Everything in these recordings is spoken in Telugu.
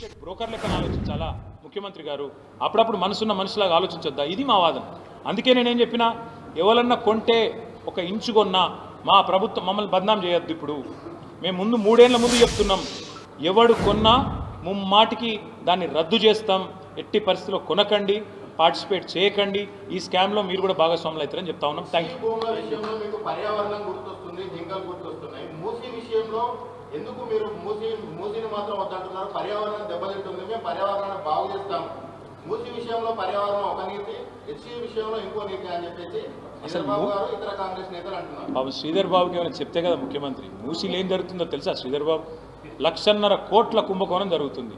ఎస్టేట్ బ్రోకర్ లెక్కన ఆలోచించాలా? ముఖ్యమంత్రి గారు అప్పుడప్పుడు మనసున్న మనుషులాగా ఆలోచించొద్దా? ఇది మా వాదన. అందుకే నేనేం చెప్పినా ఎవరన్నా కొంటే ఒక ఇంచు కొన్నా మా ప్రభుత్వం మమ్మల్ని బద్నాం చేయొద్దు ఇప్పుడు. మేము ముందు మూడేళ్ళ ముందు చెప్తున్నాం ఎవడు కొన్నా ముమ్మాటికి దాన్ని రద్దు చేస్తాం. ఎట్టి పరిస్థితిలో కొనకండి పార్టిసిపేట్ చేయకండి. ఈ స్కామ్లో మీరు కూడా భాగస్వాములు అవుతారని చెప్తా ఉన్నాం. థ్యాంక్ యూ ఎందుకు మీరు మూసీ మూసీని మాత్రం వద్దంటున్నారు? పర్యావరణం దెబ్బతింటుంది మేము పర్యావరణాన్ని బాగు చేస్తాం. మూసీ విషయంలో పర్యావరణం ఒక నీతి హెచ్సి విషయంలో ఇంకో నీతి అని చెప్పేసి ఇతర కాంగ్రెస్ నేతలు అంటున్నారు. బాబు శ్రీధర్ బాబుకి ఏమైనా చెప్తే కదా ముఖ్యమంత్రి. మూసీలు ఏం జరుగుతుందో తెలుసా శ్రీధర్ బాబు? లక్షన్నర కోట్ల కుంభకోణం జరుగుతుంది.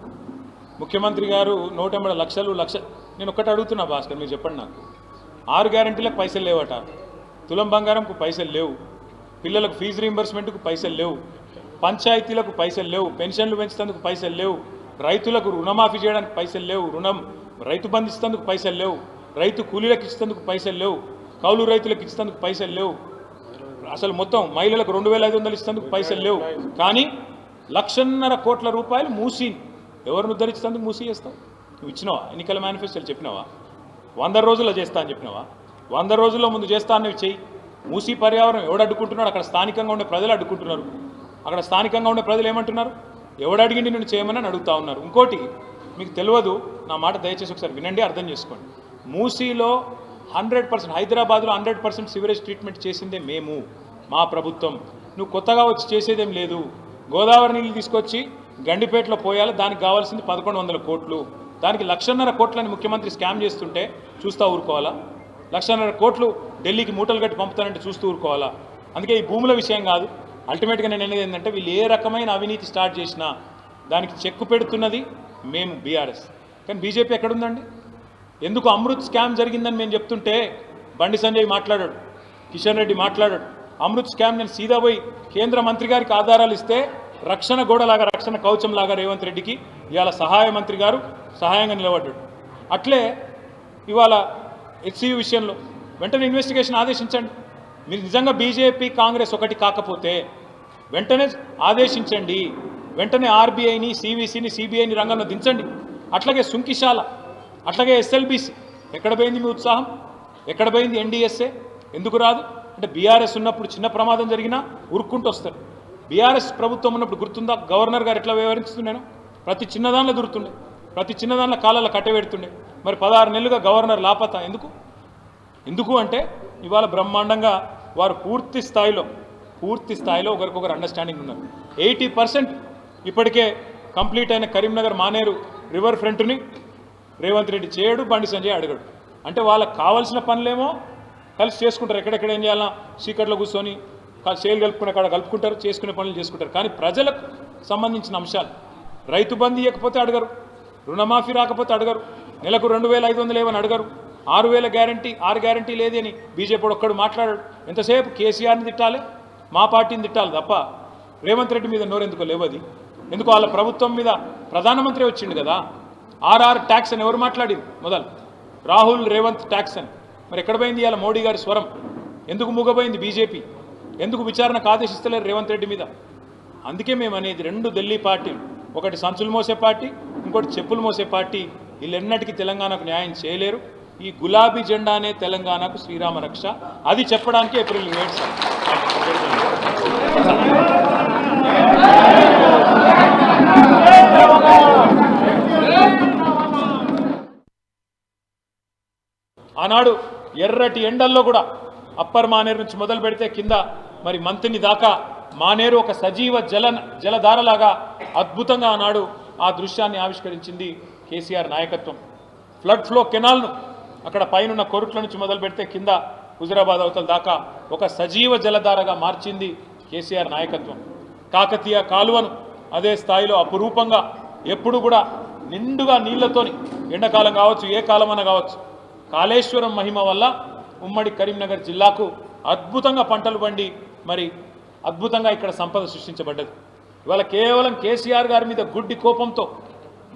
ముఖ్యమంత్రి గారు నూట లక్షలు లక్ష నేను ఒక్కటి అడుగుతున్నా భాస్కర్ మీరు చెప్పండి నాకు. ఆరు గ్యారంటీలకు పైసలు లేవట. తులం బంగారంకు పైసలు లేవు. పిల్లలకు ఫీజు రీంబర్స్మెంట్కు పైసలు లేవు. పంచాయతీలకు పైసలు లేవు పెన్షన్లు పెంచేందుకు పైసలు లేవు రైతులకు రుణమాఫీ చేయడానికి పైసలు లేవు రుణం రైతు బంధిస్తేందుకు పైసలు లేవు రైతు కూలీలకు ఇచ్చేందుకు పైసలు లేవు కౌలు రైతులకు ఇచ్చేందుకు పైసలు లేవు. అసలు మొత్తం మహిళలకు రెండు వేల ఐదు వందలు ఇస్తేందుకు పైసలు లేవు. కానీ లక్షన్నర కోట్ల రూపాయలు మూసి ఎవరిని ఉద్ధరించేందుకు మూసి చేస్తావు? నువ్వు ఇచ్చినావా? ఎన్నికల మేనిఫెస్టోలు చెప్పినావా? వంద రోజుల్లో చేస్తా అని చెప్పినావా? వంద రోజుల్లో ముందు చేస్తా అన్నవి చెయ్యి. మూసి పర్యావరణం ఎవడు అడ్డుకుంటున్నాడు అక్కడ స్థానికంగా ఉండే ప్రజలు అడ్డుకుంటున్నారు. అక్కడ స్థానికంగా ఉండే ప్రజలు ఏమంటున్నారు? ఎవడు అడిగిండి నేను చేయమని అడుగుతా ఉన్నారు. ఇంకోటి మీకు తెలియదు నా మాట దయచేసి ఒకసారి వినండి అర్థం చేసుకోండి. మూసీలో హండ్రెడ్ పర్సెంట్ హైదరాబాద్లో హండ్రెడ్ పర్సెంట్ సివరేజ్ ట్రీట్మెంట్ చేసిందే మేము మా ప్రభుత్వం. నువ్వు కొత్తగా వచ్చి చేసేదేం లేదు. గోదావరి నీళ్ళు తీసుకొచ్చి గండిపేటలో పోయాలి దానికి కావాల్సింది పదకొండు వందల కోట్లు. దానికి లక్షన్నర కోట్లని ముఖ్యమంత్రి స్కామ్ చేస్తుంటే చూస్తూ ఊరుకోవాలా? లక్షన్నర కోట్లు ఢిల్లీకి మూటలు కట్టి పంపుతానంటే చూస్తూ ఊరుకోవాలా? అందుకే ఈ భూముల విషయం కాదు. అల్టిమేట్గా నేను అనేది ఏంటంటే వీళ్ళు ఏ రకమైన అవినీతి స్టార్ట్ చేసినా దానికి చెక్కు పెడుతున్నది మేము బీఆర్ఎస్ కానీ బీజేపీ ఎక్కడుందండి? ఎందుకు అమృత్ స్కామ్ జరిగిందని మేము చెప్తుంటే బండి సంజయ్ మాట్లాడాడు కిషన్ రెడ్డి మాట్లాడాడు అమృత్ స్కామ్ నేను సీదా పోయి కేంద్ర మంత్రి గారికి ఆధారాలు ఇస్తే రక్షణ గోడలాగా రక్షణ కవచంలాగా రేవంత్ రెడ్డికి ఇవాళ సహాయ మంత్రి గారు సహాయంగా నిలబడ్డాడు. అట్లే ఇవాళ హెచ్సియు విషయంలో వెంటనే ఇన్వెస్టిగేషన్ ఆదేశించండి. మీరు నిజంగా బీజేపీ కాంగ్రెస్ ఒకటి కాకపోతే వెంటనే ఆదేశించండి. వెంటనే ఆర్బీఐని సివిసిని సిబిఐని రంగంలో దించండి. అట్లాగే సుంకిశాల అట్లాగే ఎస్ఎల్బిసి. ఎక్కడ పోయింది మీ ఉత్సాహం? ఎక్కడ పోయింది ఎన్డీఎస్ఏ? ఎందుకు రాదు? అంటే బీఆర్ఎస్ ఉన్నప్పుడు చిన్న ప్రమాదం జరిగినా ఉరుక్కుంటూ వస్తారు. బీఆర్ఎస్ ప్రభుత్వం ఉన్నప్పుడు గుర్తుందా? గవర్నర్ గారు ఎట్లా వ్యవహరిస్తున్నాను ప్రతి చిన్నదానిలో దొరుకుతుండే ప్రతి చిన్నదానిలో కాలాల కట్టబెడుతుండే మరి పదహారు నెలలుగా గవర్నర్ లాపత? ఎందుకు? ఎందుకు అంటే ఇవాళ బ్రహ్మాండంగా వారు పూర్తి స్థాయిలో పూర్తి స్థాయిలో ఒకరికొకరు అండర్స్టాండింగ్ ఉన్నారు. ఎయిటీ పర్సెంట్ ఇప్పటికే కంప్లీట్ అయిన కరీంనగర్ మానేరు రివర్ ఫ్రంట్ని రేవంత్ రెడ్డి చేయడు బండి సంజయ్ అడగడు. అంటే వాళ్ళకి కావాల్సిన పనులేమో కలిసి చేసుకుంటారు. ఎక్కడెక్కడ ఏం చేయాలన్నా చీకట్లో కూర్చొని కా- చేలు కలుపుకునే కాడ కలుపుకుంటారు చేసుకునే పనులు చేసుకుంటారు. కానీ ప్రజలకు సంబంధించిన అంశాలు. రైతు బంద్ ఇవ్వకపోతే అడగరు. రుణమాఫీ రాకపోతే అడగరు. నెలకు రెండు వేల ఐదు వందలు ఏమని అడగరు. ఆరు వేల గ్యారంటీ ఆరు గ్యారంటీ లేదని అని బీజేపీ ఒక్కడు మాట్లాడాడు. ఎంతసేపు కేసీఆర్ని తిట్టాలి? మా పార్టీని తిట్టాలి తప్ప రేవంత్ రెడ్డి మీద నోరెందుకో లేవది? ఎందుకు వాళ్ళ ప్రభుత్వం మీద ప్రధానమంత్రి వచ్చిండు కదా? ఆర్ఆర్ ట్యాక్స్ అని ఎవరు మాట్లాడింది మొదలు. రాహుల్ రేవంత్ ట్యాక్స్ అని. మరి ఎక్కడ పోయింది ఇవాళ మోడీ గారి స్వరం? ఎందుకు మూగబోయింది బీజేపీ? ఎందుకు విచారణకు ఆదేశిస్తలేరు రేవంత్ రెడ్డి మీద? అందుకే మేము అనేది రెండు ఢిల్లీ పార్టీలు. ఒకటి సంచులు మోసే పార్టీ ఇంకోటి చెప్పులు మోసే పార్టీ. వీళ్ళెన్నటికీ తెలంగాణకు న్యాయం చేయలేరు. ఈ గులాబీ జెండానే తెలంగాణకు శ్రీరామ రక్ష. అది చెప్పడానికి ఏప్రిల్ ఏడు ఆనాడు ఎర్రటి ఎండల్లో కూడా అప్పర్ మానేరు నుంచి మొదలు పెడితే కింద మరి మంతిని దాకా మానేరు ఒక సజీవ జల జలధారలాగా అద్భుతంగా ఆనాడు ఆ దృశ్యాన్ని ఆవిష్కరించింది కేసీఆర్ నాయకత్వం. ఫ్లడ్ ఫ్లో కెనాల్ను అక్కడ పైనున్న కొరుట్ల నుంచి మొదలు పెడితే కింద హుజరాబాద్ అవతల దాకా ఒక సజీవ జలధారగా మార్చింది కేసీఆర్ నాయకత్వం. కాకతీయ కాలువను అదే స్థాయిలో అపురూపంగా ఎప్పుడు కూడా నిండుగా నీళ్ళతోని ఎండాకాలం కావచ్చు ఏ కాలమన్నా కావచ్చు కాళేశ్వరం మహిమ వల్ల ఉమ్మడి కరీంనగర్ జిల్లాకు అద్భుతంగా పంటలు పండి మరి అద్భుతంగా ఇక్కడ సంపద సృష్టించబడ్డది. ఇవాళ కేవలం కేసీఆర్ గారి మీద గుడ్డి కోపంతో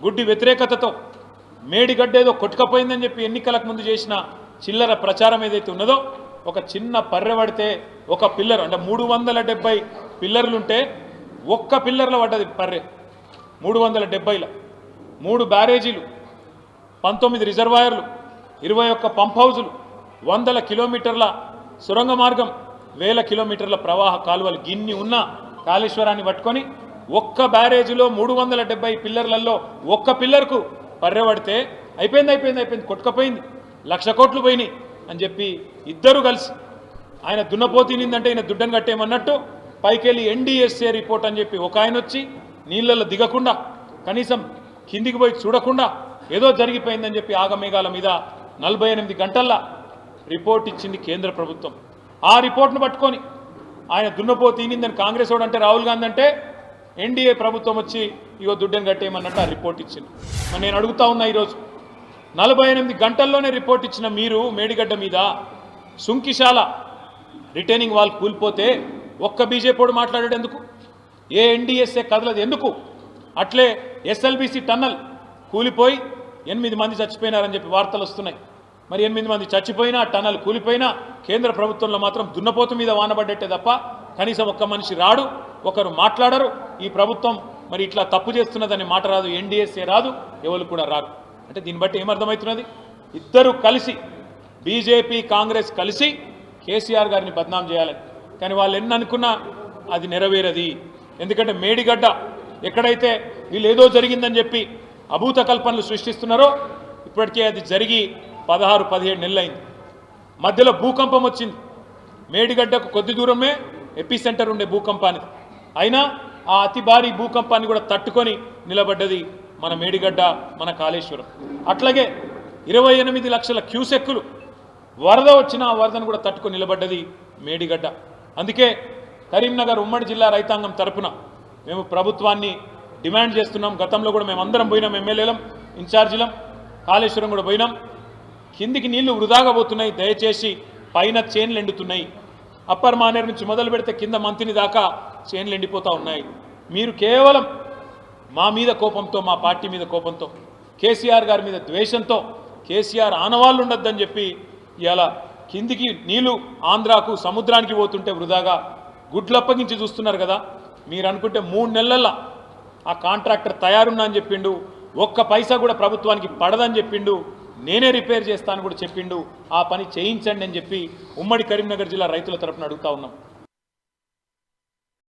గుడ్డి వ్యతిరేకతతో మేడిగడ్డ ఏదో కొట్టుకపోయిందని చెప్పి ఎన్నికలకు ముందు చేసిన చిల్లర ప్రచారం ఏదైతే ఉన్నదో ఒక చిన్న పర్రె పడితే ఒక పిల్లర్ అంటే మూడు వందల డెబ్బై పిల్లర్లుంటే ఒక్క పిల్లర్లో పడ్డది పర్రె. మూడు వందల డెబ్బైలో. మూడు బ్యారేజీలు పంతొమ్మిది రిజర్వాయర్లు ఇరవై ఒక్క పంప్ హౌజులు వందల కిలోమీటర్ల సొరంగ మార్గం వేల కిలోమీటర్ల ప్రవాహ కాలువలు గిన్ని ఉన్న కాళేశ్వరాన్ని పట్టుకొని ఒక్క బ్యారేజీలో మూడు వందల డెబ్బై పిల్లర్లలో ఒక్క పిల్లర్కు పర్రెపడితే అయిపోయింది అయిపోయింది అయిపోయింది కొట్టుకపోయింది. లక్ష కోట్లు పోయినాయి అని చెప్పి ఇద్దరు కలిసి ఆయన దున్నపోతినిందంటే ఈయన దుడ్డను కట్టేయమన్నట్టు పైకెళ్ళి ఎన్డీఎస్ఏ రిపోర్ట్ అని చెప్పి ఒక ఆయన వచ్చి నీళ్ళల్లో దిగకుండా కనీసం కిందికి పోయి చూడకుండా ఏదో జరిగిపోయిందని చెప్పి ఆగమేఘాల మీద నలభై ఎనిమిది గంటల్లో రిపోర్ట్ ఇచ్చింది కేంద్ర ప్రభుత్వం. ఆ రిపోర్ట్ను పట్టుకొని ఆయన దున్నపోతీనిందని కాంగ్రెస్ వాడు అంటే రాహుల్ గాంధీ అంటే ఎన్డీఏ ప్రభుత్వం వచ్చి ఇగో దుడ్డను కట్టేయమన్నట్టు ఆ రిపోర్ట్ ఇచ్చింది. మరి నేను అడుగుతా ఉన్నా ఈరోజు నలభై ఎనిమిది గంటల్లోనే రిపోర్ట్ ఇచ్చిన మీరు మేడిగడ్డ మీద సుంకిశాల రిటైనింగ్ వాల్ కూలిపోతే ఒక్క బీజేపీడు మాట్లాడాడు ఎందుకు? ఏ ఎన్డీఎస్ఏ కదలదు ఎందుకు? అట్లే ఎస్ఎల్బీసీ టన్నల్ కూలిపోయి ఎనిమిది మంది చచ్చిపోయినారని చెప్పి వార్తలు వస్తున్నాయి. మరి ఎనిమిది మంది చచ్చిపోయినా టన్నల్ కూలిపోయినా కేంద్ర ప్రభుత్వంలో మాత్రం దున్నపోతు మీద వానబడ్డట్టే తప్ప కనీసం ఒక్క మనిషి రాడు ఒకరు మాట్లాడరు. ఈ ప్రభుత్వం మరి ఇట్లా తప్పు చేస్తున్నదనే మాట రాదు ఎన్డీఎస్ఏ రాదు ఎవరు కూడా రారు. అంటే దీన్ని బట్టి ఏమర్థమవుతున్నది? ఇద్దరు కలిసి బీజేపీ కాంగ్రెస్ కలిసి కేసీఆర్ గారిని బద్నాం చేయాలని కానీ వాళ్ళు ఎన్ని అనుకున్నా అది నెరవేరది. ఎందుకంటే మేడిగడ్డ ఎక్కడైతే వీళ్ళు ఏదో జరిగిందని చెప్పి అభూత కల్పనలు సృష్టిస్తున్నారో ఇప్పటికే అది జరిగి పదహారు పదిహేడు నెలలైంది. మధ్యలో భూకంపం వచ్చింది. మేడిగడ్డకు కొద్ది దూరమే ఎపీ సెంటర్ ఉండే భూకంపానికి అయినా ఆ అతి భారీ భూకంపాన్ని కూడా తట్టుకొని నిలబడ్డది మన మేడిగడ్డ మన కాళేశ్వరం. అట్లాగే ఇరవై ఎనిమిది లక్షల క్యూసెక్కులు వరద వచ్చిన ఆ వరదను కూడా తట్టుకొని నిలబడ్డది మేడిగడ్డ. అందుకే కరీంనగర్ ఉమ్మడి జిల్లా రైతాంగం తరపున మేము ప్రభుత్వాన్ని డిమాండ్ చేస్తున్నాం. గతంలో కూడా మేము అందరం పోయినాం ఎమ్మెల్యేలం ఇన్ఛార్జీలం కాళేశ్వరం కూడా పోయినాం. కిందికి నీళ్ళు వృధాగా పోతున్నాయి దయచేసి పైన చేన్లు ఎండుతున్నాయి. అప్పర్ మానేరు నుంచి మొదలు పెడితే కింద మంత్రిని దాకా చేన్లు ఎండిపోతూ ఉన్నాయి. మీరు కేవలం మా మీద కోపంతో మా పార్టీ మీద కోపంతో కేసీఆర్ గారి మీద ద్వేషంతో కేసీఆర్ ఆనవాళ్ళు ఉండొద్దని చెప్పి ఇలా కిందికి నీళ్ళు ఆంధ్రాకు సముద్రానికి పోతుంటే వృధాగా గుడ్లప్పగించి చూస్తున్నారు కదా. మీరు అనుకుంటే మూడు నెలల్లో ఆ కాంట్రాక్టర్ తయారున్నా అని చెప్పిండు ఒక్క పైసా కూడా ప్రభుత్వానికి పడదని చెప్పిండు నేనే రిపేర్ చేస్తాను కూడా చెప్పిండు. ఆ పని చేయించండి అని చెప్పి ఉమ్మడి కరీంనగర్ జిల్లా రైతుల తరపున అడుగుతా ఉన్నాం.